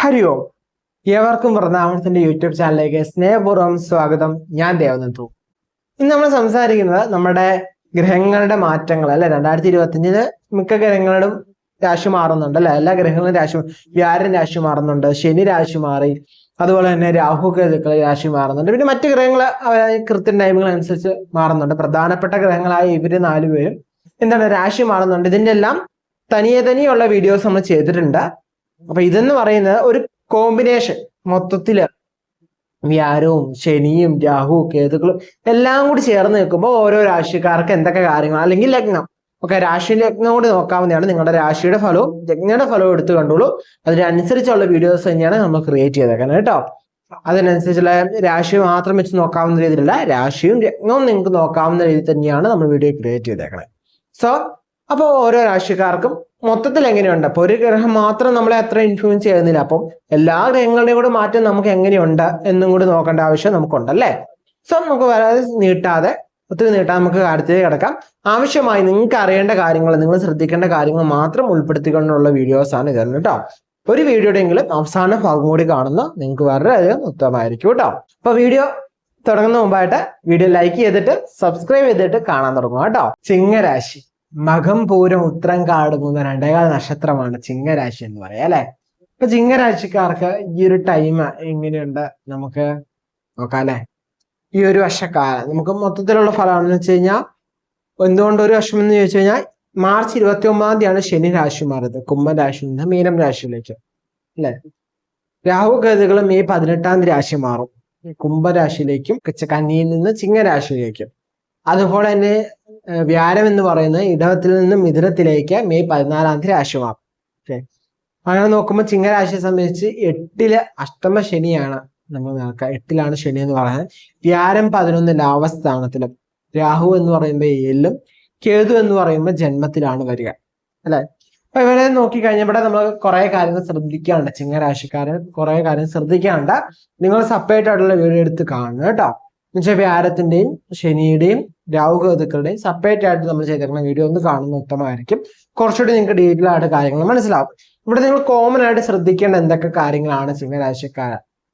ഹരി ഓം ഏവർക്കും വൃന്ദാവനത്തിന്റെ യൂട്യൂബ് ചാനലിലേക്ക് സ്നേഹപൂർവം സ്വാഗതം. ഞാൻ ദേവനന്ദു ഇന്ന് നമ്മൾ സംസാരിക്കുന്നത് നമ്മുടെ ഗ്രഹങ്ങളുടെ മാറ്റങ്ങൾ അല്ലെ? രണ്ടായിരത്തി ഇരുപത്തിയഞ്ചിന് മിക്ക ഗ്രഹങ്ങളും രാശി മാറുന്നുണ്ട് അല്ലെ? എല്ലാ ഗ്രഹങ്ങളും രാശി വ്യാഴൻ രാശി മാറുന്നുണ്ട് ശനി രാശി മാറി അതുപോലെ തന്നെ രാഹു കേതുക്കൾ രാശി മാറുന്നുണ്ട്. പിന്നെ മറ്റു ഗ്രഹങ്ങൾ കൃത്യ ടൈമുകൾ അനുസരിച്ച് മാറുന്നുണ്ട്. പ്രധാനപ്പെട്ട ഗ്രഹങ്ങളായ ഇവർ നാലുപേരും എന്താണ് രാശി മാറുന്നുണ്ട്. ഇതിന്റെ എല്ലാം തനിയെ തനിയുള്ള വീഡിയോസ് നമ്മൾ ചെയ്തിട്ടുണ്ട്. അപ്പൊ ഇതെന്ന് പറയുന്നത് ഒരു കോമ്പിനേഷൻ മൊത്തത്തിൽ വ്യാരവും ശനിയും രാഹുവും കേതുക്കളും എല്ലാം കൂടി ചേർന്ന് നിൽക്കുമ്പോൾ ഓരോ രാശിക്കാർക്ക് എന്തൊക്കെ കാര്യങ്ങൾ അല്ലെങ്കിൽ ലഗ്നം. ഒക്കെ രാശി ലഗ്നം കൂടി നോക്കാവുന്നതാണ് നിങ്ങളുടെ രാശിയുടെ ഫലവും ലഗ്നയുടെ ഫലവും എടുത്തു കണ്ടോളൂ. അതിനനുസരിച്ചുള്ള വീഡിയോസ് തന്നെയാണ് നമ്മൾ ക്രിയേറ്റ് ചെയ്തേക്കുന്നത് കേട്ടോ. അതിനനുസരിച്ചുള്ള രാശി മാത്രം വെച്ച് നോക്കാവുന്ന രീതിയിലല്ല രാശിയും ലഗ്നവും നിങ്ങൾക്ക് നോക്കാവുന്ന രീതിയിൽ തന്നെയാണ് നമ്മൾ വീഡിയോ ക്രിയേറ്റ് ചെയ്തേക്കുന്നത് സോ അപ്പോൾ ഓരോ രാശിക്കാർക്കും മൊത്തത്തിൽ എങ്ങനെയുണ്ട്? അപ്പൊ ഒരു ഗ്രഹം മാത്രം നമ്മളെ അത്ര ഇൻഫ്ലുവൻസ് ചെയ്യുന്നില്ല. അപ്പം എല്ലാ ഗ്രഹങ്ങളുടെയും കൂടെ മാറ്റം നമുക്ക് എങ്ങനെയുണ്ട് എന്നും കൂടി നോക്കേണ്ട ആവശ്യം നമുക്കുണ്ടല്ലേ? സോ നമുക്ക് വരാതെ നീട്ടാതെ ഒത്തിരി നീട്ടാതെ നമുക്ക് കാര്യത്തിലേക്ക് കിടക്കാം. ആവശ്യമായി നിങ്ങൾക്ക് അറിയേണ്ട കാര്യങ്ങൾ നിങ്ങൾ ശ്രദ്ധിക്കേണ്ട കാര്യങ്ങൾ മാത്രം ഉൾപ്പെടുത്തിക്കൊണ്ടുള്ള വീഡിയോസാണ് ഇതെന്ന് കേട്ടോ. ഒരു വീഡിയോയുടെയെങ്കിലും അവസാന ഭാഗം കൂടി കാണുന്ന നിങ്ങൾക്ക് വളരെയധികം ഉത്തമമായിരിക്കും കേട്ടോ. അപ്പൊ വീഡിയോ തുടങ്ങുന്ന മുമ്പായിട്ട് വീഡിയോ ലൈക്ക് ചെയ്തിട്ട് സബ്സ്ക്രൈബ് ചെയ്തിട്ട് കാണാൻ തുടങ്ങുക കേട്ടോ. ചിങ്ങരാശി. മകം പൂരം ഉത്തരം കാടുന്ന രണ്ടേകാൽ നക്ഷത്രമാണ് ചിങ്ങരാശി എന്ന് പറയാം അല്ലെ? ഇപ്പൊ ചിങ്ങരാശിക്കാർക്ക് ഈ ഒരു ടൈം എങ്ങനെയുണ്ട് നമുക്ക് നോക്കാം അല്ലെ? ഈ ഒരു വർഷക്കാലം നമുക്ക് മൊത്തത്തിലുള്ള ഫലമാണെന്ന് വെച്ച് കഴിഞ്ഞാൽ എന്തുകൊണ്ട് ഒരു വർഷം എന്ന് ചോദിച്ചു കഴിഞ്ഞാൽ മാർച്ച് ഇരുപത്തി ഒമ്പതാം തീയതിയാണ് ശനി രാശി മാറിയത് കുംഭം രാശിയിൽ നിന്ന് മീനം രാശിയിലേക്ക് അല്ലെ? രാഹു ഗതികളും മെയ് പതിനെട്ടാം തീയതി രാശി മാറും കുംഭരാശിയിലേക്കും കന്നിയിൽ നിന്ന് ചിങ്ങരാശിയിലേക്കും. അതുപോലെ തന്നെ വ്യാരം എന്ന് പറയുന്നത് ഇടവത്തിൽ നിന്ന് മിഥുനത്തിലേക്ക് മെയ് പതിനാലാം തീയതി രാശി മാറും ഓക്കെ അങ്ങനെ നോക്കുമ്പോൾ ചിങ്ങരാശിയെ സംബന്ധിച്ച് എട്ടിൽ അഷ്ടമ ശനിയാണ് നമ്മൾ നോക്കുക. എട്ടിലാണ് ശനി എന്ന് പറയുന്നത്. വ്യാരം പതിനൊന്ന് ലാവസ്ഥാനത്തിലും രാഹു എന്ന് പറയുമ്പോൾ ഏഴിലും കേതു എന്ന് പറയുമ്പോൾ ജന്മത്തിലാണ് വരിക. അല്ലെ? അപ്പൊ ഇവരെ നോക്കിക്കഴിഞ്ഞാൽ ഇവിടെ നമ്മൾ കുറെ കാര്യങ്ങൾ ശ്രദ്ധിക്കാണ്ട് ചിങ്ങരാശിക്കാരൻ കുറെ കാര്യങ്ങൾ ശ്രദ്ധിക്കാണ്ട് നിങ്ങൾ സെപ്പറേറ്റ് ആയിട്ടുള്ള വീഡിയോ എടുത്ത് കാണുക കേട്ടോ. എന്നുവെച്ചാൽ വ്യാരത്തിന്റെയും ശനിയുടെയും രാഹുകേതുക്കളുടെയും സെപ്പറേറ്റ് ആയിട്ട് നമ്മൾ ചെയ്തേക്കുന്ന വീഡിയോ ഒന്ന് കാണുന്ന ഉത്തമമായിരിക്കും. കുറച്ചുകൂടി നിങ്ങൾക്ക് ഡീറ്റെയിൽ ആയിട്ട് കാര്യങ്ങൾ മനസ്സിലാവും. ഇവിടെ നിങ്ങൾ കോമൺ ആയിട്ട് ശ്രദ്ധിക്കേണ്ട എന്തൊക്കെ കാര്യങ്ങളാണ് സിംഹരാശിക്കാർ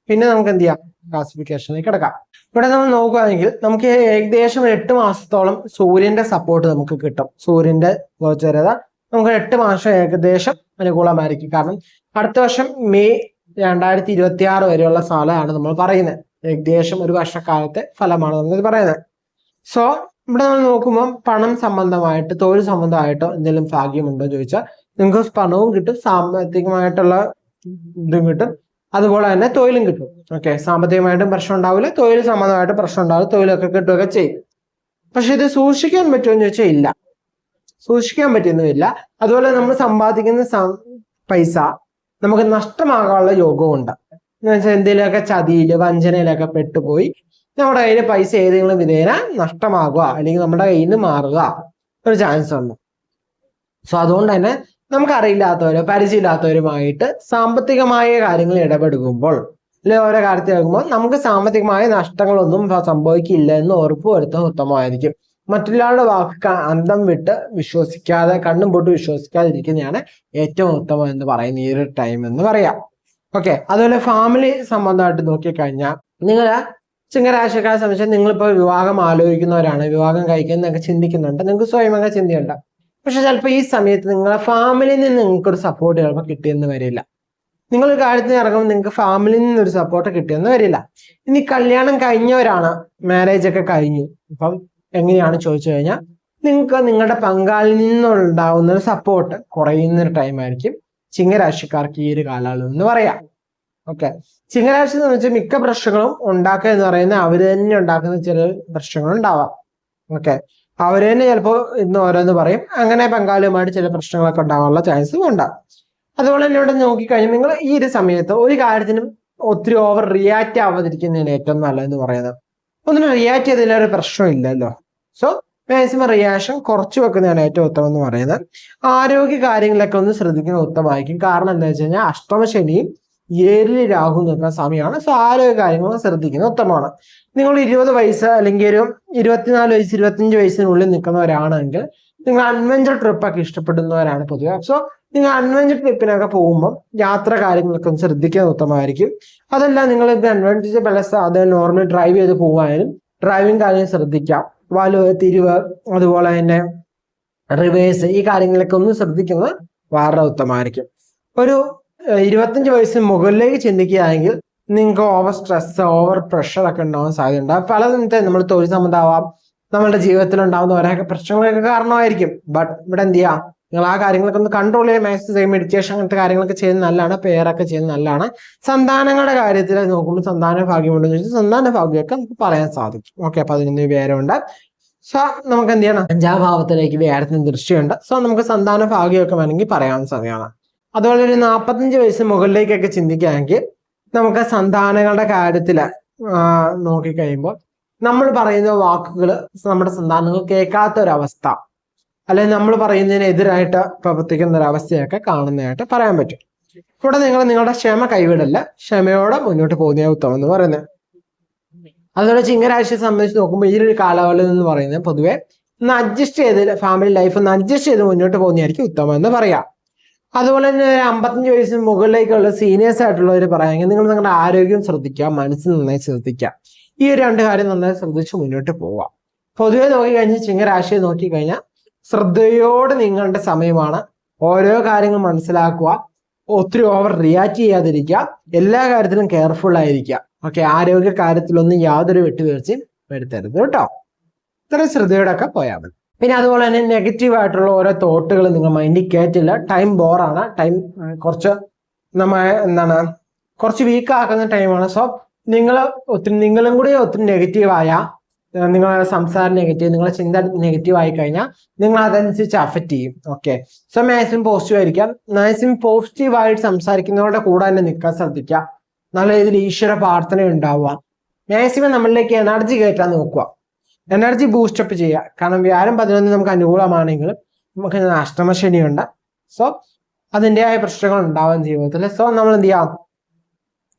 പിന്നെ നമുക്ക് എന്ത് ചെയ്യാം? ക്ലാസിഫിക്കേഷനിലേക്ക് കിടക്കാം. ഇവിടെ നമ്മൾ നോക്കുകയാണെങ്കിൽ നമുക്ക് ഏകദേശം എട്ട് മാസത്തോളം സൂര്യന്റെ സപ്പോർട്ട് നമുക്ക് കിട്ടും. സൂര്യന്റെ ഗോചരത നമുക്ക് എട്ട് മാസം ഏകദേശം അനുകൂലമായിരിക്കും. കാരണം അടുത്ത വർഷം മെയ് രണ്ടായിരത്തി ഇരുപത്തി ആറ് വരെയുള്ള കാലമാണ് നമ്മൾ പറയുന്നത്. ഏകദേശം ഒരു വർഷക്കാലത്തെ ഫലമാണ് നമ്മൾ പറയുന്നത്. സോ ഇവിടെ നമ്മൾ നോക്കുമ്പോൾ പണം സംബന്ധമായിട്ട് തൊഴിൽ സംബന്ധമായിട്ടോ എന്തെങ്കിലും ഭാഗ്യമുണ്ടോ എന്ന് ചോദിച്ചാൽ നിങ്ങൾക്ക് പണവും കിട്ടും സാമ്പത്തികമായിട്ടുള്ള ഇതും കിട്ടും. അതുപോലെ തന്നെ തൊഴിലും കിട്ടും. ഓക്കെ സാമ്പത്തികമായിട്ടും പ്രശ്നം ഉണ്ടാവില്ല തൊഴിൽ സംബന്ധമായിട്ട് പ്രശ്നം ഉണ്ടാവില്ല തൊഴിലൊക്കെ കിട്ടുകയൊക്കെ ചെയ്യും. പക്ഷെ ഇത് സൂക്ഷിക്കാൻ പറ്റുമോ എന്ന് ചോദിച്ചാൽ ഇല്ല. സൂക്ഷിക്കാൻ പറ്റുന്നില്ല അതുപോലെ നമ്മൾ സമ്പാദിക്കുന്ന പൈസ നമുക്ക് നഷ്ടമാകാനുള്ള യോഗവും ഉണ്ട് എന്ന് വെച്ചാൽ എന്തെങ്കിലുമൊക്കെ ചതിയിൽ വഞ്ചനയിലൊക്കെ പെട്ടുപോയി നമ്മുടെ കയ്യിൽ പൈസ ഏതെങ്കിലും വിധേന നഷ്ടമാകുക അല്ലെങ്കിൽ നമ്മുടെ കയ്യിൽ നിന്ന് മാറുക ഒരു ചാൻസ് ഉണ്ട് സോ അതുകൊണ്ട് തന്നെ നമുക്കറിയില്ലാത്തവരോ പരിചയമില്ലാത്തവരുമായിട്ട് സാമ്പത്തികമായ കാര്യങ്ങൾ ഇടപെടുമ്പോൾ അല്ലെങ്കിൽ ഓരോ കാര്യത്തിൽ ഇറങ്ങുമ്പോൾ നമുക്ക് സാമ്പത്തികമായ നഷ്ടങ്ങളൊന്നും സംഭവിക്കില്ല എന്ന് ഉറപ്പ് വരുത്തുന്നത് ഉത്തമമായിരിക്കും. മറ്റൊരാളുടെ വാക്ക് അന്തം വിട്ട് വിശ്വസിക്കാതെ കണ്ണും പൊട്ട് വിശ്വസിക്കാതിരിക്കുന്നതാണ് ഏറ്റവും ഉത്തമം എന്ന് പറയുന്ന ഈ ഒരു ടൈം എന്ന് പറയാം. ഓക്കെ അതുപോലെ ഫാമിലി സംബന്ധമായിട്ട് നോക്കിക്കഴിഞ്ഞാൽ നിങ്ങൾ ചിങ്ങരാശിക്കാരെ സംബന്ധിച്ച് നിങ്ങളിപ്പോൾ വിവാഹം ആലോചിക്കുന്നവരാണ് വിവാഹം കഴിക്കുന്നതൊക്കെ ചിന്തിക്കുന്നുണ്ട് നിങ്ങൾക്ക് സ്വയമൊക്കെ ചിന്തയുണ്ട്. പക്ഷെ ചിലപ്പോൾ ഈ സമയത്ത് നിങ്ങളെ ഫാമിലിയിൽ നിന്ന് നിങ്ങൾക്കൊരു സപ്പോർട്ട് ചിലപ്പോൾ കിട്ടിയെന്ന് വരില്ല. നിങ്ങൾ കാര്യത്തിന് ഇറങ്ങുമ്പോൾ നിങ്ങൾക്ക് ഫാമിലിയിൽ ഒരു സപ്പോർട്ട് കിട്ടിയെന്ന് വരില്ല. ഇനി കല്യാണം കഴിഞ്ഞവരാണ് മാരേജ് ഒക്കെ കഴിഞ്ഞു. ഇപ്പം എങ്ങനെയാണ് ചോദിച്ചു കഴിഞ്ഞാൽ നിങ്ങൾക്ക് നിങ്ങളുടെ പങ്കാളിൽ നിന്നുണ്ടാവുന്ന ഒരു സപ്പോർട്ട് കുറയുന്ന ഒരു ടൈം ആയിരിക്കും. ചിങ്ങരാശിക്കാർക്ക് ഈ ഒരു കാലയളവ് എന്ന് പറയാം. ഓക്കെ ചിങ്ങരാശി എന്ന് വെച്ചാൽ മിക്ക പ്രശ്നങ്ങളും ഉണ്ടാക്കുക എന്ന് പറയുന്ന അവർ തന്നെ ഉണ്ടാക്കുന്ന ചില പ്രശ്നങ്ങൾ ഉണ്ടാവാം. ഓക്കെ അവർ തന്നെ ചിലപ്പോൾ ഇന്ന് ഓരോന്ന് പറയും. അങ്ങനെ പങ്കാളിയുമായിട്ട് ചില പ്രശ്നങ്ങളൊക്കെ ഉണ്ടാവാനുള്ള ചാൻസും ഉണ്ടാവും. അതുപോലെ തന്നെ ഇവിടെ നോക്കിക്കഴിഞ്ഞാൽ നിങ്ങൾ ഈ ഒരു സമയത്ത് ഒരു കാര്യത്തിനും ഒത്തിരി ഓവർ റിയാക്റ്റ് ആവാതിരിക്കുന്നതിന് ഏറ്റവും നല്ലതെന്ന് പറയുന്നത്. ഒന്നിനും റിയാക്ട് ചെയ്തതിലൊരു പ്രശ്നമില്ലല്ലോ സോ മാക്സിമം റിയാക്ഷൻ കുറച്ച് വെക്കുന്നതാണ് ഏറ്റവും ഉത്തമം എന്ന് പറയുന്നത്. ആരോഗ്യ കാര്യങ്ങളൊക്കെ ഒന്ന് ശ്രദ്ധിക്കുന്നത് ഉത്തമമായിരിക്കും. കാരണം എന്താ വെച്ച് കഴിഞ്ഞാൽ അഷ്ടമശനിയും ഏഴിൽ രാഹു നിൽക്കുന്ന സമയമാണ്. സോ ആരോഗ്യ കാര്യങ്ങൾ ശ്രദ്ധിക്കുന്നത് ഉത്തമമാണ്. നിങ്ങൾ ഇരുപത് വയസ്സ് അല്ലെങ്കിൽ ഒരു ഇരുപത്തിനാല് വയസ്സ് ഇരുപത്തിയഞ്ച് വയസ്സിനുള്ളിൽ നിൽക്കുന്നവരാണെങ്കിൽ നിങ്ങൾ അഡ്വഞ്ചർ ട്രിപ്പൊക്കെ ഇഷ്ടപ്പെടുന്നവരാണ് പൊതുവെ. സോ നിങ്ങൾ അഡ്വഞ്ചർ ട്രിപ്പിനൊക്കെ പോകുമ്പോൾ യാത്ര കാര്യങ്ങളൊക്കെ ഒന്ന് ശ്രദ്ധിക്കുന്നത് ഉത്തമമായിരിക്കും. അതല്ല നിങ്ങൾ അഡ്വഞ്ചർ പല സാധനം നോർമൽ ഡ്രൈവ് ചെയ്ത് പോകാനും ഡ്രൈവിംഗ് കാര്യങ്ങൾ ശ്രദ്ധിക്കാം. വലുവ് തിരിവ് അതുപോലെ തന്നെ റിവേഴ്സ് ഈ കാര്യങ്ങളൊക്കെ ഒന്ന് ശ്രദ്ധിക്കുന്നത് വളരെ ഉത്തമമായിരിക്കും. ഒരു ഇരുപത്തഞ്ച് വയസ്സിന് മുകളിലേക്ക് ചിന്തിക്കുകയാണെങ്കിൽ നിങ്ങൾക്ക് ഓവർ സ്ട്രെസ് ഓവർ പ്രഷർ ഒക്കെ ഉണ്ടാവാൻ സാധ്യതയുണ്ട്. പല നമ്മൾ തൊഴിൽ സംബന്ധമാവാം നമ്മളുടെ ജീവിതത്തിൽ ഉണ്ടാകുന്ന ഓരോ പ്രശ്നങ്ങളൊക്കെ കാരണമായിരിക്കും. ബട്ട് ഇവിടെ എന്ത് ചെയ്യാം? നിങ്ങൾ ആ കാര്യങ്ങളൊക്കെ ഒന്ന് കൺട്രോൾ ചെയ്യാൻ മാക്സിമം മെഡിറ്റേഷൻ അങ്ങനത്തെ കാര്യങ്ങളൊക്കെ ചെയ്യുന്നത് നല്ലതാണ്. പേരൊക്കെ ചെയ്യുന്നത് നല്ലതാണ്. സന്താനങ്ങളുടെ കാര്യത്തിൽ നോക്കുമ്പോൾ സന്താന ഭാഗ്യമുണ്ടെന്ന് ചോദിച്ചാൽ സന്താന ഭാഗ്യമൊക്കെ നമുക്ക് പറയാൻ സാധിക്കും. ഓക്കെ അപ്പോൾ അതിനൊന്ന് വിവരമുണ്ട് സോ നമുക്ക് എന്ത് ചെയ്യണം? അഞ്ചാം ഭാവത്തിലേക്ക് വേരത്തിന് ദൃശ്യമുണ്ട് സോ നമുക്ക് സന്താന ഭാഗ്യമൊക്കെ വേണമെങ്കിൽ പറയാൻ സമയമാണ്. അതുപോലെ ഒരു നാൽപ്പത്തഞ്ച് വയസ്സ് മുകളിലേക്കൊക്കെ ചിന്തിക്കുകയാണെങ്കിൽ നമുക്ക് സന്താനങ്ങളുടെ കാര്യത്തിൽ നോക്കിക്കഴിയുമ്പോൾ നമ്മൾ പറയുന്ന വാക്കുകൾ നമ്മുടെ സന്താനങ്ങൾ കേൾക്കാത്ത ഒരവസ്ഥ അല്ലെങ്കിൽ നമ്മൾ പറയുന്നതിനെതിരായിട്ട് പ്രവർത്തിക്കുന്ന ഒരു അവസ്ഥയൊക്കെ കാണുന്നതായിട്ട് പറയാൻ പറ്റും. ഇവിടെ നിങ്ങൾ നിങ്ങളുടെ ക്ഷമ കൈവിടല്ല. ക്ഷമയോടെ മുന്നോട്ട് പോകുന്ന ഉത്തമം എന്ന് പറയുന്നത്. അതുപോലെ ചിങ്ങരാശിയെ സംബന്ധിച്ച് നോക്കുമ്പോൾ ഈ ഒരു കാലയളവ് എന്ന് പറയുന്നത് പൊതുവെ ഒന്ന് അഡ്ജസ്റ്റ് ചെയ്ത് ഫാമിലി ലൈഫ് ഒന്ന് അഡ്ജസ്റ്റ് ചെയ്ത് മുന്നോട്ട് പോകുന്നതായിരിക്കും ഉത്തമം എന്ന് പറയാം. അതുപോലെ തന്നെ ഒരു അമ്പത്തഞ്ച് വയസ്സിന് മുകളിലേക്കുള്ള സീനിയേഴ്സ് ആയിട്ടുള്ളവർ പറയാമെങ്കിൽ നിങ്ങൾ നിങ്ങളുടെ ആരോഗ്യം ശ്രദ്ധിക്കുക മനസ്സ് നന്നായി ശ്രദ്ധിക്കുക. ഈ ഒരു രണ്ട് കാര്യം നന്നായി ശ്രദ്ധിച്ച് മുന്നോട്ട് പോവുക. പൊതുവെ നോക്കിക്കഴിഞ്ഞാൽ ചിങ്ങരാശിയെ നോക്കിക്കഴിഞ്ഞാൽ ശ്രദ്ധയോടെ നിങ്ങളുടെ സമയമാണ്. ഓരോ കാര്യങ്ങൾ മനസ്സിലാക്കുക. ഒത്തിരി ഓവർ റിയാക്ട് ചെയ്യാതിരിക്കുക. എല്ലാ കാര്യത്തിലും കെയർഫുൾ ആയിരിക്കുക. ഓക്കെ ആരോഗ്യ കാര്യത്തിലൊന്നും യാതൊരു വിട്ടുവീഴ്ചയും വരുത്തരുത് കേട്ടോ. ഇത്ര ശ്രദ്ധയോടൊക്കെ പോയാൽ മതി. പിന്നെ അതുപോലെ തന്നെ നെഗറ്റീവ് ആയിട്ടുള്ള ഓരോ തോട്ടുകൾ നിങ്ങൾ മൈൻഡിൽ കയറ്റില്ല ടൈം ബോറാണ് ടൈം കുറച്ച് നമ്മ എന്താണ് കുറച്ച് വീക്ക് ആക്കുന്ന ടൈമാണ് സോ നിങ്ങൾ ഒത്തിരി നിങ്ങളും കൂടി ഒത്തിരി നെഗറ്റീവായ നിങ്ങളുടെ സംസാരം നെഗറ്റീവ് നിങ്ങളുടെ ചിന്ത നെഗറ്റീവ് ആയി കഴിഞ്ഞാൽ നിങ്ങൾ അതനുസരിച്ച് അഫക്റ്റ് ചെയ്യും. ഓക്കെ സോ മാക്സിമം പോസിറ്റീവ് ആയിരിക്കാം. മാക്സിമം പോസിറ്റീവായിട്ട് സംസാരിക്കുന്നവരുടെ കൂടെ തന്നെ നിൽക്കാൻ ശ്രദ്ധിക്കുക. നല്ല രീതിയിൽ ഈശ്വര പ്രാർത്ഥന ഉണ്ടാവുക. മാക്സിമം നമ്മളിലേക്ക് എനർജി കയറ്റാൻ നോക്കുക. എനർജി ബൂസ്റ്റപ്പ് ചെയ്യുക. കാരണം വ്യാഴം പതിനൊന്ന് നമുക്ക് അനുകൂലമാണെങ്കിൽ നമുക്ക് അഷ്ടമശനിയുണ്ട്. സോ അതിന്റെതായ പ്രശ്നങ്ങൾ ഉണ്ടാവാൻ ജീവിതത്തിൽ. സോ നമ്മൾ എന്ത് ചെയ്യാം?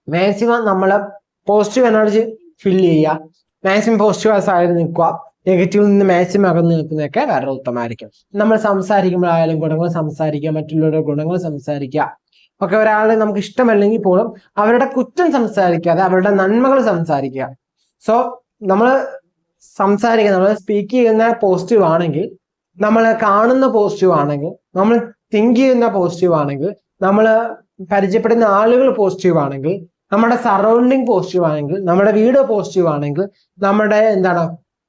മാക്സിമം നമ്മൾ പോസിറ്റീവ് എനർജി ഫിൽ ചെയ്യുക. മാക്സിമം പോസിറ്റീവ് ആയിട്ട് നിൽക്കുക? നെഗറ്റീവിൽ നിന്ന് മാക്സിമം അകന്ന് നിൽക്കുന്നതൊക്കെ വളരെ ഉത്തമമായിരിക്കും. നമ്മൾ സംസാരിക്കുമ്പോഴായാലും ഗുണങ്ങൾ സംസാരിക്കുക മറ്റുള്ളവരുടെ ഗുണങ്ങൾ സംസാരിക്കുക. ഒക്കെ ഒരാളെ നമുക്ക് ഇഷ്ടമല്ലെങ്കിൽ പോലും അവരുടെ കുറ്റം സംസാരിക്കാതെ അവരുടെ നന്മകൾ സംസാരിക്കുക. സോ നമ്മൾ സംസാരിക്കുക നമ്മൾ സ്പീക്ക് ചെയ്യുന്ന പോസിറ്റീവ് ആണെങ്കിൽ നമ്മൾ കാണുന്ന പോസിറ്റീവ് ആണെങ്കിൽ നമ്മൾ തിങ്ക് ചെയ്യുന്ന പോസിറ്റീവ് ആണെങ്കിൽ നമ്മൾ പരിചയപ്പെടുന്ന ആളുകൾ പോസിറ്റീവ് ആണെങ്കിൽ നമ്മുടെ സറൗണ്ടിങ് പോസിറ്റീവ് ആണെങ്കിൽ നമ്മുടെ വീട് പോസിറ്റീവ് ആണെങ്കിൽ നമ്മുടെ എന്താണ്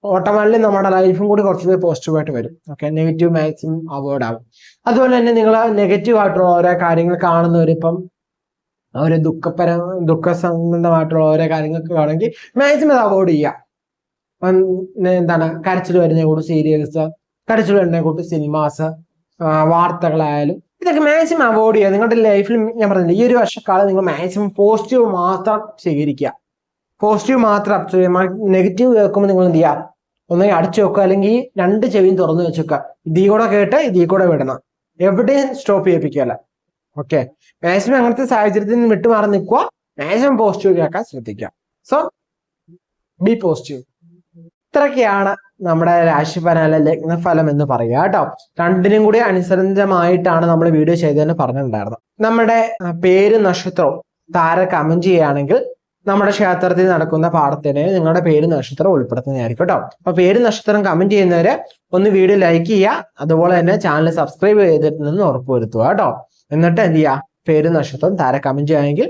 ഓട്ടോമാറ്റിക്കലി നമ്മുടെ ലൈഫും കൂടി കുറച്ചുകൂടി പോസിറ്റീവ് ആയിട്ട് വരും. ഓക്കെ നെഗറ്റീവ് മാക്സിമം അവോയ്ഡ് ആവും. അതുപോലെ തന്നെ നിങ്ങൾ നെഗറ്റീവ് ആയിട്ടുള്ള ഓരോ കാര്യങ്ങൾ കാണുന്നവരിപ്പം ഓരോ ദുഃഖപര ദുഃഖ സംബന്ധമായിട്ടുള്ള ഓരോ കാര്യങ്ങളൊക്കെ ആണെങ്കിൽ മാക്സിമം അത് അവോയ്ഡ് ചെയ്യുക എന്താണ് കരച്ചിൽ വരുന്ന കൂടി സീരിയൽസ് കരച്ചിൽ വരുന്ന കൂട്ടി സിനിമാസ് വാർത്തകളായാലും ഇതൊക്കെ മാക്സിമം അവോയ്ഡ് ചെയ്യുക. നിങ്ങളുടെ ലൈഫിൽ ഞാൻ പറഞ്ഞില്ല ഈ ഒരു വർഷക്കാലം നിങ്ങൾ മാക്സിമം പോസിറ്റീവ് മാത്രം സ്വീകരിക്കുക പോസിറ്റീവ് മാത്രം അബ്സർവ് നെഗറ്റീവ് കേൾക്കുമ്പോൾ നിങ്ങൾ എന്ത് ചെയ്യുക? ഒന്നെങ്കിൽ അടിച്ചു വെക്കുക അല്ലെങ്കിൽ രണ്ട് ചെവിയും തുറന്നു വെച്ചേക്കുക ഇതീ കൂടെ കേട്ട് ഇതീ കൂടെ വിടണം. എവിടെയും സ്റ്റോപ്പ് ചെയ്യിപ്പിക്കുകയല്ല. ഓക്കെ മാക്സിമം അങ്ങനത്തെ സാഹചര്യത്തിൽ നിന്ന് വിട്ടുമാറി നിൽക്കുക. മാക്സിമം പോസിറ്റീവ് കേൾക്കാൻ ശ്രദ്ധിക്കുക. സോ ബി പോസിറ്റീവ് ഇത്രയൊക്കെയാണ് നമ്മുടെ രാശിഫല ലഗ്നഫലം എന്ന് പറയുക കേട്ടോ. രണ്ടിനും കൂടി അനുസരിതമായിട്ടാണ് നമ്മൾ വീഡിയോ ചെയ്തതെന്ന് പറഞ്ഞിട്ടുണ്ടായിരുന്നത്. നമ്മുടെ പേര് നക്ഷത്രവും താര കമന്റ് ചെയ്യുകയാണെങ്കിൽ നമ്മുടെ ക്ഷേത്രത്തിൽ നടക്കുന്ന പാഠത്തിന് നിങ്ങളുടെ പേര് നക്ഷത്രം ഉൾപ്പെടുത്തുന്നതായിരിക്കും കേട്ടോ. അപ്പൊ പേര് നക്ഷത്രം കമന്റ് ചെയ്യുന്നവര് ഒന്ന് വീഡിയോ ലൈക്ക് ചെയ്യുക. അതുപോലെ തന്നെ ചാനൽ സബ്സ്ക്രൈബ് ചെയ്തിട്ടുണ്ടെന്ന് ഉറപ്പുവരുത്തുക കേട്ടോ. എന്നിട്ട് എന്ത് ചെയ്യുക? പേര് നക്ഷത്രം താര കമന്റ് ചെയ്യുകയാണെങ്കിൽ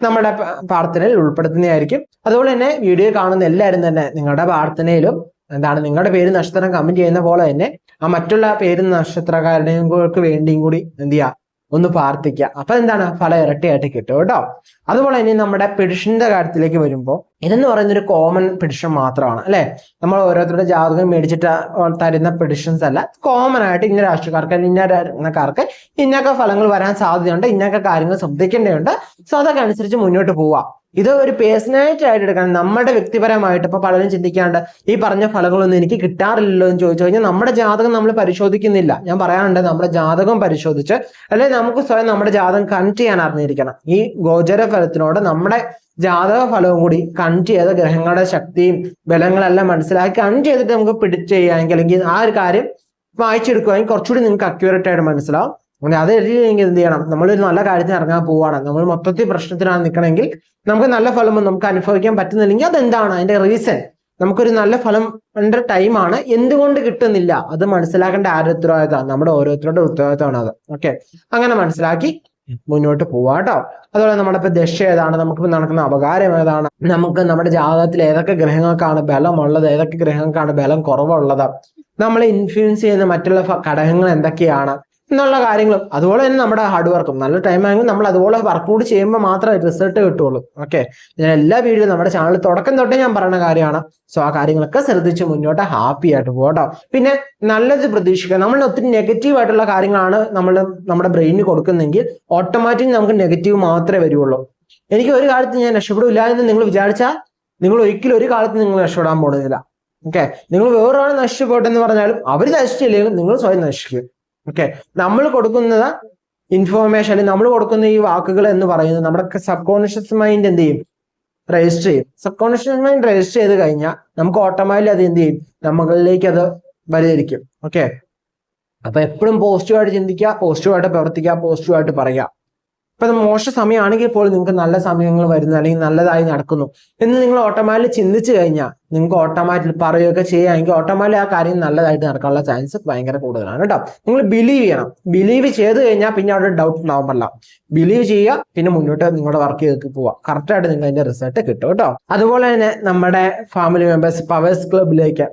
നമ്മുടെ പ്രാർത്ഥനയിൽ ഉൾപ്പെടുത്തുന്നതായിരിക്കും. അതുപോലെ തന്നെ വീഡിയോ കാണുന്ന എല്ലാവരും തന്നെ നിങ്ങളുടെ പ്രാർത്ഥനയിലും എന്താണ് നിങ്ങളുടെ പേര് നക്ഷത്രം കമന്റ് ചെയ്യുന്ന പോലെ തന്നെ ആ മറ്റുള്ള പേര് നക്ഷത്രക്കാരുടെയും വേണ്ടിയും കൂടി എന്ത് ചെയ്യുക ഒന്ന് പ്രാർത്ഥിക്കുക. അപ്പൊ എന്താണ്? ഫലം ഇരട്ടിയായിട്ട് കിട്ടും കേട്ടോ. അതുപോലെ തന്നെ നമ്മുടെ പെഡിഷന്റെ കാര്യത്തിലേക്ക് വരുമ്പോൾ ഇതെന്ന് പറയുന്ന ഒരു കോമൺ പെഡിഷൻ മാത്രമാണ് അല്ലെ? നമ്മൾ ഓരോരുത്തരുടെ ജാതകം മേടിച്ചിട്ട് തരുന്ന പെഡിഷൻസ് അല്ല. കോമൺ ആയിട്ട് ഇന്ന രാഷ്ട്രീയക്കാർക്ക് ഇന്ന രത്നക്കാർക്ക് ഇന്നൊക്കെ ഫലങ്ങൾ വരാൻ സാധ്യതയുണ്ട് ഇന്നൊക്കെ കാര്യങ്ങൾ ശ്രദ്ധിക്കേണ്ടതുണ്ട്. സോ അതൊക്കെ അനുസരിച്ച് മുന്നോട്ട് പോവാം. ഇത് ഒരു പേഴ്സണാലിറ്റി ആയിട്ട് എടുക്കണം നമ്മുടെ വ്യക്തിപരമായിട്ട് ഇപ്പൊ പലരും ചിന്തിക്കാണ്ട് ഈ പറഞ്ഞ ഫലങ്ങളൊന്നും എനിക്ക് കിട്ടാറില്ലല്ലോ എന്ന് ചോദിച്ചു കഴിഞ്ഞാൽ നമ്മുടെ ജാതകം നമ്മൾ പരിശോധിക്കുന്നില്ല. ഞാൻ പറയാറുണ്ട് നമ്മുടെ ജാതകം പരിശോധിച്ച് അല്ലെങ്കിൽ നമുക്ക് സ്വയം നമ്മുടെ ജാതകം കണക്ട് ചെയ്യാൻ അറിഞ്ഞിരിക്കണം. ഈ ഗോചര ഫലത്തിനോട് നമ്മുടെ ജാതക ഫലവും കൂടി കണക്ട് ചെയ്ത ഗ്രഹങ്ങളുടെ ശക്തിയും ബലങ്ങളെല്ലാം മനസ്സിലാക്കി കണക്ട് ചെയ്തിട്ട് നമുക്ക് പിടിച്ച് ചെയ്യുകയാണെങ്കിൽ അല്ലെങ്കിൽ ആ ഒരു കാര്യം വായിച്ചെടുക്കുകയാണെങ്കിൽ കുറച്ചുകൂടി നിങ്ങൾക്ക് അക്യൂറേറ്റ് ആയിട്ട് മനസ്സിലാവും. അങ്ങനെ അത് എഴുതിയില്ലെങ്കിൽ എന്ത് ചെയ്യണം? നമ്മളൊരു നല്ല കാര്യത്തിന് ഇറങ്ങാൻ പോവുകയാണ് നമ്മൾ മൊത്തത്തിൽ പ്രശ്നത്തിനാണ് നിൽക്കണമെങ്കിൽ നമുക്ക് നല്ല ഫലം നമുക്ക് അനുഭവിക്കാൻ പറ്റുന്നില്ലെങ്കിൽ അതെന്താണ്? അതിന്റെ റീസൺ നമുക്കൊരു നല്ല ഫലം ന്റെ ടൈമാണ് എന്തുകൊണ്ട് കിട്ടുന്നില്ല? അത് മനസ്സിലാക്കേണ്ട ആരുടെ ഉത്തരവാദിത്തമാണ് നമ്മുടെ ഓരോരുത്തരുടെ ഉത്തരവാദിത്തമാണ് അത്. ഓക്കെ അങ്ങനെ മനസ്സിലാക്കി മുന്നോട്ട് പോവാട്ടോ അതുപോലെ നമ്മുടെ ഇപ്പൊ ദശ ഏതാണ്? നമുക്ക് നടക്കുന്ന അപകാരം ഏതാണ്? നമുക്ക് നമ്മുടെ ജാതകത്തിൽ ഏതൊക്കെ ഗ്രഹങ്ങൾക്കാണ് ബലമുള്ളത്? ഏതൊക്കെ ഗ്രഹങ്ങൾക്കാണ് ബലം കുറവുള്ളത്? നമ്മളെ ഇൻഫ്ലുവൻസ് ചെയ്യുന്ന മറ്റുള്ള ഘടകങ്ങൾ എന്തൊക്കെയാണ്? എന്നുള്ള കാര്യങ്ങളും. അതുപോലെ തന്നെ നമ്മുടെ ഹാർഡ് വർക്കും നല്ല ടൈം ആയെങ്കിൽ നമ്മൾ അതുപോലെ വർക്കൗട്ട് ചെയ്യുമ്പോൾ മാത്രമേ റിസൾട്ട് കിട്ടുള്ളൂ ഓക്കെ ഞാൻ എല്ലാ വീഡിയോയും നമ്മുടെ ചാനൽ തുടക്കം തൊട്ടേ ഞാൻ പറയുന്ന കാര്യമാണ്. സോ ആ കാര്യങ്ങളൊക്കെ ശ്രദ്ധിച്ച് മുന്നോട്ട് ഹാപ്പി ആയിട്ട് പോകട്ടോ പിന്നെ നല്ലത് പ്രതീക്ഷിക്കുക. നമ്മൾ ഒത്തിരി നെഗറ്റീവ് ആയിട്ടുള്ള കാര്യങ്ങളാണ് നമ്മൾ നമ്മുടെ ബ്രെയിനിന് കൊടുക്കുന്നെങ്കിൽ ഓട്ടോമാറ്റിക് നമുക്ക് നെഗറ്റീവ് മാത്രമേ വരുള്ളൂ എനിക്ക് ഒരു കാലത്ത് ഞാൻ രക്ഷപ്പെടില്ല എന്ന് നിങ്ങൾ വിചാരിച്ചാൽ നിങ്ങൾ ഒരിക്കലും ഒരു കാലത്ത് നിങ്ങൾ രക്ഷപ്പെടാൻ പോകുന്നില്ല ഓക്കെ നിങ്ങൾ വേറൊരാൾ നശിച്ചു നഷ്ടപ്പെട്ടെന്ന് പറഞ്ഞാലും അവർ നശിച്ചില്ലെങ്കിലും നിങ്ങൾ സ്വയം നശിക്കും ഓക്കെ നമ്മൾ കൊടുക്കുന്നത് ഇൻഫോർമേഷൻ നമ്മൾ കൊടുക്കുന്ന ഈ വാക്കുകൾ എന്ന് പറയുന്നത് നമ്മുടെ സബ് കോൺഷ്യസ് മൈൻഡ് എന്ത് ചെയ്യും? രജിസ്റ്റർ ചെയ്യും. സബ് കോൺഷ്യസ് മൈൻഡ് രജിസ്റ്റർ ചെയ്ത് കഴിഞ്ഞാൽ നമുക്ക് ഓട്ടോമാറ്റിക്കലി അത് എന്ത് ചെയ്യും? നമ്മളിലേക്ക് അത് പരിഹരിക്കും ഓക്കെ അപ്പൊ എപ്പോഴും പോസിറ്റീവായിട്ട് ചിന്തിക്കുക പോസിറ്റീവായിട്ട് പ്രവർത്തിക്കുക പോസിറ്റീവായിട്ട് പറയുക. ഇപ്പൊ മോശ സമയമാണെങ്കിൽ പോലും നിങ്ങൾക്ക് നല്ല സമയങ്ങൾ വരുന്നു അല്ലെങ്കിൽ നല്ലതായി നടക്കുന്നു എന്ന് നിങ്ങൾ ഓട്ടോമാറ്റിക് ചിന്തിച്ചു കഴിഞ്ഞാൽ നിങ്ങൾക്ക് ഓട്ടോമാറ്റിക് പറയുകയൊക്കെ ചെയ്യുകയാണെങ്കിൽ ഓട്ടോമാറ്റിക് ആ കാര്യം നല്ലതായിട്ട് നടക്കാനുള്ള ചാൻസ് ഭയങ്കര കൂടുതലാണ് കേട്ടോ. നിങ്ങൾ ബിലീവ് ചെയ്യണം. ബിലീവ് ചെയ്ത് കഴിഞ്ഞാൽ പിന്നെ അവിടെ ഡൗട്ട് ഉണ്ടാവാൻ ബിലീവ് ചെയ്യുക പിന്നെ മുന്നോട്ട് നിങ്ങളുടെ വർക്ക് ചെയ്ത് പോവുക. കറക്റ്റായിട്ട് നിങ്ങൾ അതിന്റെ റിസൾട്ട് കിട്ടും കേട്ടോ. അതുപോലെ തന്നെ നമ്മുടെ ഫാമിലി മെമ്പേഴ്സ് പവേഴ്സ് ക്ലബിലേക്ക്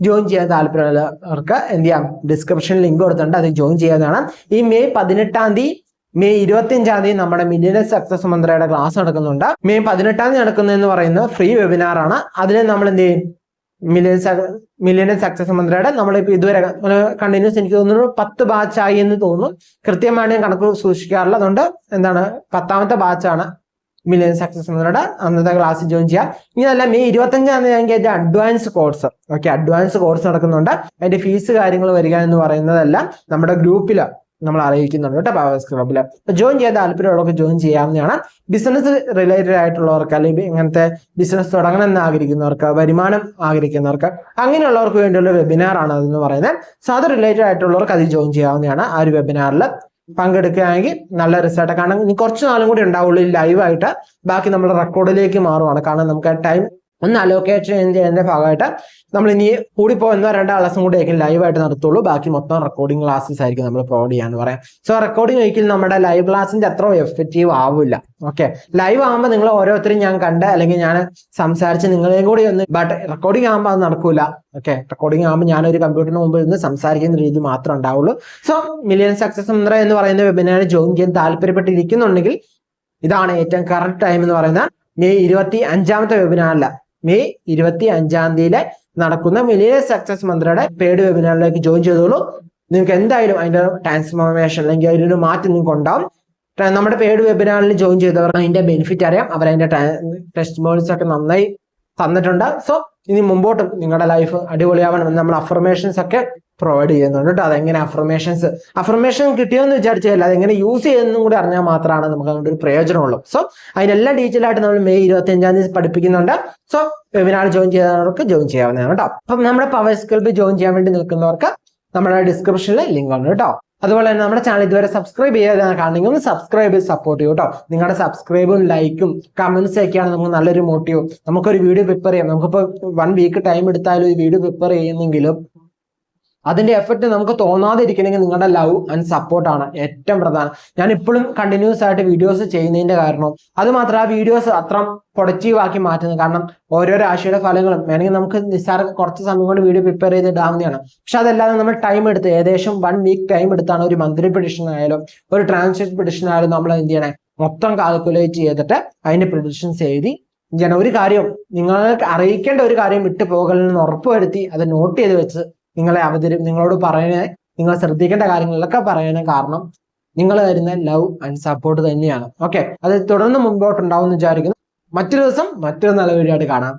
ജോയിൻ ചെയ്യാൻ താല്പര്യമുള്ളവർക്ക് എന്ത് ചെയ്യാം? ഡിസ്ക്രിപ്ഷൻ ലിങ്ക് കൊടുത്തിട്ടുണ്ട്. അത് ജോയിൻ ചെയ്യാവുന്നതാണ് ഈ മെയ് പതിനെട്ടാം തീയതി മെയ് ഇരുപത്തി അഞ്ചാം തീയതി നമ്മുടെ മില്ലിയനസ് സക്സസ് മന്ത്രയുടെ ക്ലാസ് നടക്കുന്നുണ്ട്. മെയ് പതിനെട്ടാം തീയതി നടക്കുന്നതെന്ന് പറയുന്നത് ഫ്രീ വെബിനാർ ആണ്. അതിൽ നമ്മൾ എന്ത് ചെയ്യും മില്യൻ മില്ലിയൻ സക്സസ് മന്ത്രയുടെ നമ്മളിപ്പോ ഇതുവരെ കണ്ടിന്യൂസ് എനിക്ക് തോന്നുന്നു പത്ത് ബാച്ച് ആയി എന്ന് തോന്നുന്നു കൃത്യമായിട്ട് ഞാൻ കണക്ക് സൂക്ഷിക്കാറില്ല. അതുകൊണ്ട് എന്താണ്? പത്താമത്തെ ബാച്ചാണ് മില്യൻ സക്സസ് മന്ത്രയുടെ അന്നത്തെ ക്ലാസ് ജോയിൻ ചെയ്യുക. ഇനി അല്ല മെയ് ഇരുപത്തഞ്ചാം തീയതി ഞാൻ അതിന്റെ advance course okay advance course നടക്കുന്നുണ്ട്. അതിന്റെ ഫീസ് കാര്യങ്ങൾ വരിക എന്ന് പറയുന്നതല്ല നമ്മുടെ ഗ്രൂപ്പിൽ നമ്മൾ അറിയിക്കുന്നുണ്ട് കേട്ടോ പവേഴ്സ് ക്ലബിൽ ജോയിൻ ചെയ്യാൻ താല്പര്യമുള്ളവർക്ക് ജോയിൻ ചെയ്യാവുന്നതാണ്. ബിസിനസ് റിലേറ്റഡ് ആയിട്ടുള്ളവർക്ക് അല്ലെങ്കിൽ ഇങ്ങനത്തെ ബിസിനസ് തുടങ്ങണം എന്ന് ആഗ്രഹിക്കുന്നവർക്ക് വരുമാനം ആഗ്രഹിക്കുന്നവർക്ക് അങ്ങനെയുള്ളവർക്ക് വേണ്ടിയുള്ള വെബിനാർ ആണ് അതെന്ന് പറയുന്നത്. സോ അത് റിലേറ്റഡ് ആയിട്ടുള്ളവർക്ക് അത് ജോയിൻ ചെയ്യാവുന്നതാണ് ആ ഒരു വെബിനാറിൽ പങ്കെടുക്കുകയാണെങ്കിൽ നല്ല റിസൾട്ട് കാരണം ഇനി കുറച്ച് നാളും കൂടി ഉണ്ടാവുള്ളൂ ലൈവായിട്ട് ബാക്കി നമ്മൾ റെക്കോർഡിലേക്ക് മാറുവാണ്. കാരണം നമുക്ക് ടൈം ഒന്ന് അലോക്കേഷൻ ചെയ്യുന്നതിന്റെ ഭാഗമായിട്ട് നമ്മൾ ഇനി കൂടിപ്പോ രണ്ടോ ക്ലാസ്സും കൂടി ആയിരിക്കും ലൈവായിട്ട് നടത്തുള്ളൂ. ബാക്കി മൊത്തം റെക്കോർഡിംഗ് ക്ലാസ്സസ് ആയിരിക്കും നമ്മൾ പ്രൊവൈഡ് ചെയ്യാന്ന് പറയാം. സോ റെക്കോർഡിംഗ് ഒരിക്കലും നമ്മുടെ ലൈവ് ക്ലാസ്സിന്റെ അത്ര എഫക്റ്റീവ് ആവില്ല. ഓക്കെ ലൈവ് ആകുമ്പോൾ നിങ്ങൾ ഓരോരുത്തരും ഞാൻ കണ്ട് അല്ലെങ്കിൽ ഞാൻ സംസാരിച്ച് നിങ്ങളെയും കൂടി ഒന്ന് ബട്ട് റെക്കോർഡിംഗ് ആകുമ്പോൾ അത് നടക്കൂല. ഓക്കെ റെക്കോർഡിംഗ് ആകുമ്പോൾ ഞാൻ ഒരു കമ്പ്യൂട്ടറിന് മുമ്പിൽ നിന്ന് സംസാരിക്കുന്ന രീതി മാത്രമേ ഉണ്ടാവുള്ളൂ. സോ മില്യൺ സക്സസ് മുന്ത്ര എന്ന് പറയുന്ന വെബിനാർ ജോയിൻ ചെയ്യാൻ താല്പര്യപ്പെട്ടിരിക്കുന്നുണ്ടെങ്കിൽ ഇതാണ് ഏറ്റവും കറക്റ്റ് ടൈം എന്ന് പറയുന്ന മെയ് ഇരുപത്തി അഞ്ചാമത്തെ വെബിനാറില മെയ് ഇരുപത്തി അഞ്ചാം തീയതി നടക്കുന്ന മിലിയൻ സക്സസ് മന്ത്രിയുടെ പേഡ് വെബിനാറിലേക്ക് ജോയിൻ ചെയ്തോളൂ. നിങ്ങൾക്ക് എന്തായാലും അതിന്റെ ട്രാൻസ്ഫോർമേഷൻ അല്ലെങ്കിൽ അതിനൊരു മാറ്റം നിങ്ങൾക്ക് ഉണ്ടാവും. നമ്മുടെ പേഡ് വെബിനാറിൽ ജോയിൻ ചെയ്തവർ അതിന്റെ ബെനിഫിറ്റ് അറിയാം. അവർ അതിന്റെ ടെസ്റ്റ് ഒക്കെ നന്നായി തന്നിട്ടുണ്ട്. സോ ഇനി മുമ്പോട്ടും നിങ്ങളുടെ ലൈഫ് അടിപൊളിയാവണം നമ്മൾ അഫർമേഷൻസ് ഒക്കെ പ്രൊവൈഡ് ചെയ്യുന്നുണ്ട് കേട്ടോ. അതെങ്ങനെ അഫർമേഷൻസ് അഫർമേഷൻ കിട്ടിയോന്ന് വിചാരിച്ചാൽ അതെങ്ങനെ യൂസ് ചെയ്യുന്നതും കൂടി അറിഞ്ഞാൽ മാത്രമാണ് നമുക്ക് അതുകൊണ്ട് ഒരു പ്രയോജനമുള്ളൂ. സോ അതിനെല്ലാം ഡീറ്റെയിൽ ആയിട്ട് നമ്മൾ മെയ് ഇരുപത്തി അഞ്ചാം തീയതി പഠിപ്പിക്കുന്നുണ്ട്. സോ വെബിനാർ ജോയിൻ ചെയ്യുന്നവർക്ക് ജോയിൻ ചെയ്യാവുന്നതാണ് കേട്ടോ. അപ്പം നമ്മുടെ പവർ സ്കിൽബ് ജോയിൻ ചെയ്യാൻ വേണ്ടി നിൽക്കുന്നവർക്ക് നമ്മുടെ ഡിസ്ക്രിപ്ഷനിൽ ലിങ്ക് ഉണ്ട് കേട്ടോ. അതുപോലെ തന്നെ നമ്മുടെ ചാനൽ ഇതുവരെ സബ്സ്ക്രൈബ് ചെയ്യാതെ കാണണമെങ്കിൽ ഒന്ന് സബ്സ്ക്രൈബ് ചെയ്ത് സപ്പോർട്ട് ചെയ്യും കേട്ടോ. നിങ്ങളുടെ സബ്സ്ക്രൈബും ലൈക്കും കമന്റ്സ് ഒക്കെയാണ് നമുക്ക് നല്ലൊരു മോട്ടീവ് നമുക്കൊരു വീഡിയോ പ്രിപ്പയർ ചെയ്യാം. നമുക്കിപ്പോൾ വൺ വീക്ക് ടൈം എടുത്താലും ഈ വീഡിയോ പ്രിപ്പയർ ചെയ്യുന്നെങ്കിലും അതിന്റെ എഫക്റ്റ് നമുക്ക് തോന്നാതിരിക്കണമെങ്കിൽ നിങ്ങളുടെ ലവ് ആൻഡ് സപ്പോർട്ടാണ് ഏറ്റവും പ്രധാനം. ഞാൻ ഇപ്പോഴും കണ്ടിന്യൂസ് ആയിട്ട് വീഡിയോസ് ചെയ്യുന്നതിന്റെ കാരണം അത് ആ വീഡിയോസ് അത്ര പ്രൊഡക്റ്റീവ് ആക്കി മാറ്റുന്നത്. കാരണം ഓരോ രാശിയുടെ ഫലങ്ങളും വേണമെങ്കിൽ നമുക്ക് നിസ്സാര കുറച്ച് സമയം കൊണ്ട് വീഡിയോ പ്രിപ്പയർ ചെയ്ത് ഇടാവുന്നതാണ്. പക്ഷെ അതല്ലാതെ നമ്മൾ ടൈം എടുത്ത് ഏകദേശം വൺ വീക്ക് ടൈം എടുത്താണ് ഒരു മന്ത്ലി പ്രഡിഷൻ ആയാലും ഒരു ട്രാൻസ്ലേറ്റ് പ്രഡിഷൻ ആയാലും നമ്മൾ എന്ത് ചെയ്യണേ? മൊത്തം കാൽക്കുലേറ്റ് ചെയ്തിട്ട് അതിന്റെ പ്രഡിഷൻസ് എഴുതി ഞാൻ ഒരു കാര്യം നിങ്ങൾക്ക് അറിയിക്കേണ്ട ഒരു കാര്യം വിട്ടു പോകലെന്ന് ഉറപ്പുവരുത്തി അത് നോട്ട് ചെയ്ത് വെച്ച് നിങ്ങളെ അവതരി നിങ്ങളോട് പറയാൻ നിങ്ങൾ ശ്രദ്ധിക്കേണ്ട കാര്യങ്ങളിലൊക്കെ പറയാനും കാരണം നിങ്ങൾ തരുന്ന ലവ് ആൻഡ് സപ്പോർട്ട് തന്നെയാണ്. ഓക്കെ അത് തുടർന്ന് മുമ്പോട്ടുണ്ടാവും എന്ന് വിചാരിക്കുന്നു. മറ്റൊരു ദിവസം മറ്റൊരു നല്ല വീഡിയോ ആയിട്ട് കാണാം.